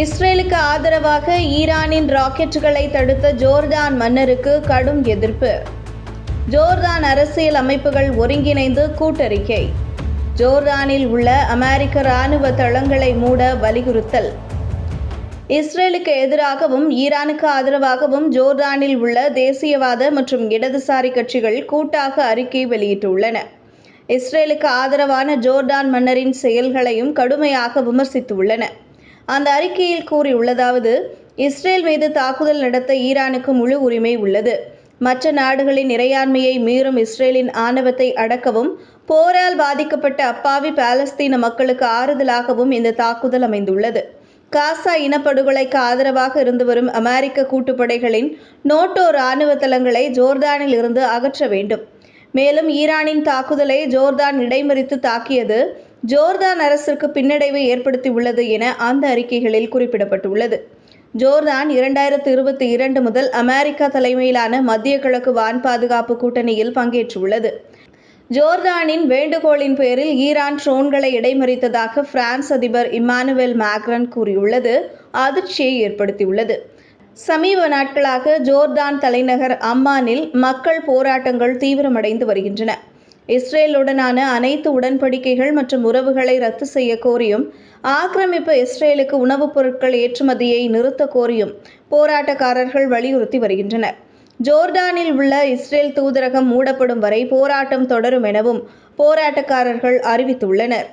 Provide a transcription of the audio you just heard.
இஸ்ரேலுக்கு ஆதரவாக ஈரானின் ராக்கெட்டுகளை தடுத்த ஜோர்டான் மன்னருக்கு கடும் எதிர்ப்பு. ஜோர்தான் அரசியல் அமைப்புகள் ஒருங்கிணைந்து கூட்டறிக்கை. ஜோர்தானில் உள்ள அமெரிக்க இராணுவ தளங்களை மூட வலியுறுத்தல். இஸ்ரேலுக்கு எதிராகவும் ஈரானுக்கு ஆதரவாகவும் ஜோர்டானில் உள்ள தேசியவாத மற்றும் இடதுசாரி கட்சிகள் கூட்டாக அறிக்கை வெளியிட்டுள்ளன. இஸ்ரேலுக்கு ஆதரவான ஜோர்டான் மன்னரின் செயல்களையும் கடுமையாக விமர்சித்துள்ளன. அந்த அறிக்கையில் கூறியுள்ளதாவது இஸ்ரேல் மீது தாக்குதல் நடத்த ஈரானுக்கு முழு உரிமை உள்ளது. மற்ற நாடுகளின் இறையாண்மையை மீறும் இஸ்ரேலின் ஆணவத்தை அடக்கவும் போரால் பாதிக்கப்பட்ட அப்பாவி பாலஸ்தீன மக்களுக்கு ஆறுதலாகவும் இந்த தாக்குதல் அமைந்துள்ளது. காசா இனப்படுகொலைக்கு ஆதரவாக இருந்து வரும் அமெரிக்க கூட்டுப்படைகளின் நோட்டோ ராணுவ தளங்களை ஜோர்தானில் இருந்து அகற்ற வேண்டும். மேலும் ஈரானின் தாக்குதலை ஜோர்தான் இடைமறித்து தாக்கியது ஜோர்தான் அரசிற்கு பின்னடைவை ஏற்படுத்தியுள்ளது என அந்த அறிக்கைகளில் குறிப்பிடப்பட்டுள்ளது. ஜோர்தான் இரண்டாயிரத்து இருபத்தி இரண்டு முதல் அமெரிக்கா தலைமையிலான மத்திய கிழக்கு வான் பாதுகாப்பு கூட்டணியில் பங்கேற்றுள்ளது. ஜோர்தானின் வேண்டுகோளின் பேரில் ஈரான் ட்ரோன்களை இடைமறித்ததாக பிரான்ஸ் அதிபர் இம்மானுவேல் மேக்ரன் கூறியுள்ளது. அதிர்ச்சியை ஏற்படுத்தியுள்ளது. சமீப நாட்களாக ஜோர்தான் தலைநகர் அம்மானில் மக்கள் போராட்டங்கள் தீவிரமடைந்து வருகின்றன. இஸ்ரேலுடனான அனைத்து உடன்படிக்கைகள் மற்றும் உறவுகளை ரத்து செய்ய கோரியும் ஆக்கிரமிப்பு இஸ்ரேலுக்கு உணவுப் பொருட்கள் ஏற்றுமதியை நிறுத்த கோரியும் போராட்டக்காரர்கள் வலியுறுத்தி வருகின்றனர். ஜோர்டானில் உள்ள இஸ்ரேல் தூதரகம் மூடப்படும் வரை போராட்டம் தொடரும் எனவும் போராட்டக்காரர்கள் அறிவித்துள்ளனர்.